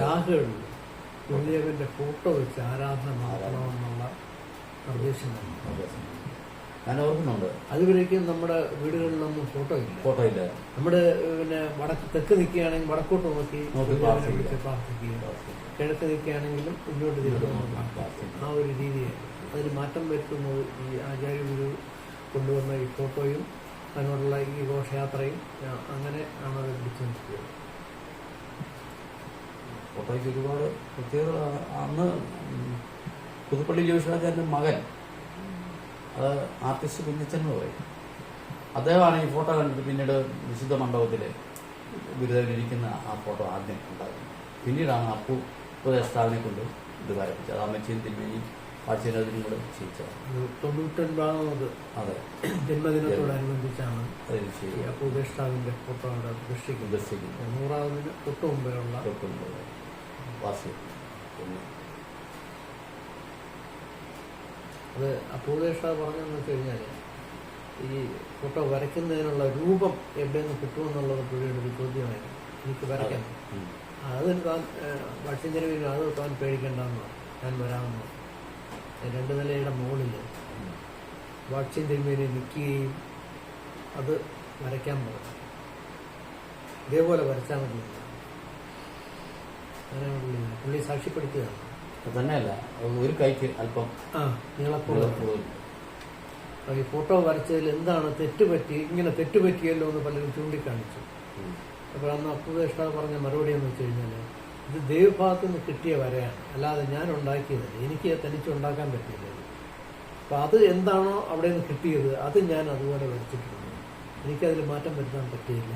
Speaker 2: ശാഖകളിലും ഗുരുദേവന്റെ ഫോട്ടോ വെച്ച് ആരാധന നടത്തണമെന്നുള്ള നിർദ്ദേശം
Speaker 1: ഞാൻ ഓർക്കുന്നുണ്ട്.
Speaker 2: അതുവരേക്കും നമ്മുടെ വീടുകളിലൊന്നും ഫോട്ടോ ഇല്ല.
Speaker 1: ഫോട്ടോ ഇല്ല.
Speaker 2: നമ്മുടെ പിന്നെ വടക്ക് തെക്ക് നിൽക്കുകയാണെങ്കിൽ വടക്കോട്ട് നോക്കി. വിളിച്ച് പ്രാർത്ഥിക്കുക. കിഴക്ക് നിൽക്കുകയാണെങ്കിലും മുന്നോട്ട് തിരിച്ചു ആ ഒരു രീതിയാണ്. അതിന് മാറ്റം വരുത്തുന്നത് ഈ ആചാര്യ ഗുരു കൊണ്ടുവന്ന ഈ ഫോട്ടോയും അതിനോടുള്ള ഈ ഘോഷയാത്രയും അങ്ങനെ ആണ് അത് പിടിച്ചുകൊണ്ടിരിക്കുന്നത്
Speaker 1: ഫോട്ടോയ്ക്ക് ഒരുപാട് പ്രത്യേകത അന്ന് പുതുപ്പള്ളി ജോഷാചാര്യന്റെ മകൻ അത് ആർട്ടിസ്റ്റ് കുഞ്ഞച്ചൻ എന്ന് പറയും. അദ്ദേഹമാണ് ഈ ഫോട്ടോ കണ്ടിട്ട് പിന്നീട് വിശുദ്ധ മണ്ഡപത്തിലെ ഗുരുദേവനിരിക്കുന്ന ആ ഫോട്ടോ ആദ്യം ഉണ്ടാകുന്നത് പിന്നീടാണ് അപ്പു ഉപദേഷ്ടാവിനെ കൊണ്ട് ഇത് വരപ്പിച്ചത്. അമ്മച്ചിയും തിരുമേനി കാഴ്ചയിലും കൂടെ
Speaker 2: ഇത്
Speaker 1: അതെ
Speaker 2: ജന്മദിനത്തോടനുബന്ധിച്ചാണ് ഫോട്ടോ അവിടെ തൊട്ട്
Speaker 1: വാസി. പിന്നെ
Speaker 2: അത് അപ്പുപേഷ്ടാവ് പറഞ്ഞതെന്ന് വെച്ച് കഴിഞ്ഞാൽ ഈ ഫോട്ടോ വരയ്ക്കുന്നതിനുള്ള രൂപം എവിടെ നിന്ന് കിട്ടുമെന്നുള്ളത് പുള്ളിയുടെ ഒരു ചോദ്യമായിരുന്നു. എനിക്ക് വരയ്ക്കാൻ
Speaker 1: അതിന്
Speaker 2: അത് താൻ ചെലവിൽ അത് താൻ പേടിക്കേണ്ടെന്നോ ഞാൻ വരാമെന്ന്. രണ്ട് നിലയുടെ മുകളിൽ വാക്സിൻ തിരുമേനി നിൽക്കുകയും അത് വരയ്ക്കാൻ പറഞ്ഞു ഇതേപോലെ വരച്ചാൽ മതി. പുള്ളി
Speaker 1: സാക്ഷ്യപ്പെടുത്തുകയാണ്. തന്നെയല്ല ഒരു കൈക്ക് അല്പം
Speaker 2: ആ
Speaker 1: നിങ്ങളെ
Speaker 2: ഈ ഫോട്ടോ വരച്ചതിൽ എന്താണ് തെറ്റുപറ്റി ഇങ്ങനെ തെറ്റുപറ്റിയല്ലോ എന്ന് പലരും ചൂണ്ടിക്കാണിച്ചു. അപ്പോൾ അന്ന് പറഞ്ഞ മറുപടി എന്ന് വെച്ച് കഴിഞ്ഞാൽ ഇത് ദൈവഭാഗത്തു നിന്ന് കിട്ടിയ വരയാണ്. അല്ലാതെ ഞാൻ ഉണ്ടാക്കിയതല്ല എനിക്ക് തനിച്ചുണ്ടാക്കാൻ പറ്റില്ല അപ്പം അത് എന്താണോ അവിടെ നിന്ന് കിട്ടിയത് അത് ഞാൻ അതുപോലെ വരച്ചിട്ടുണ്ട്. എനിക്കതിൽ മാറ്റം വരുത്താൻ പറ്റിയില്ല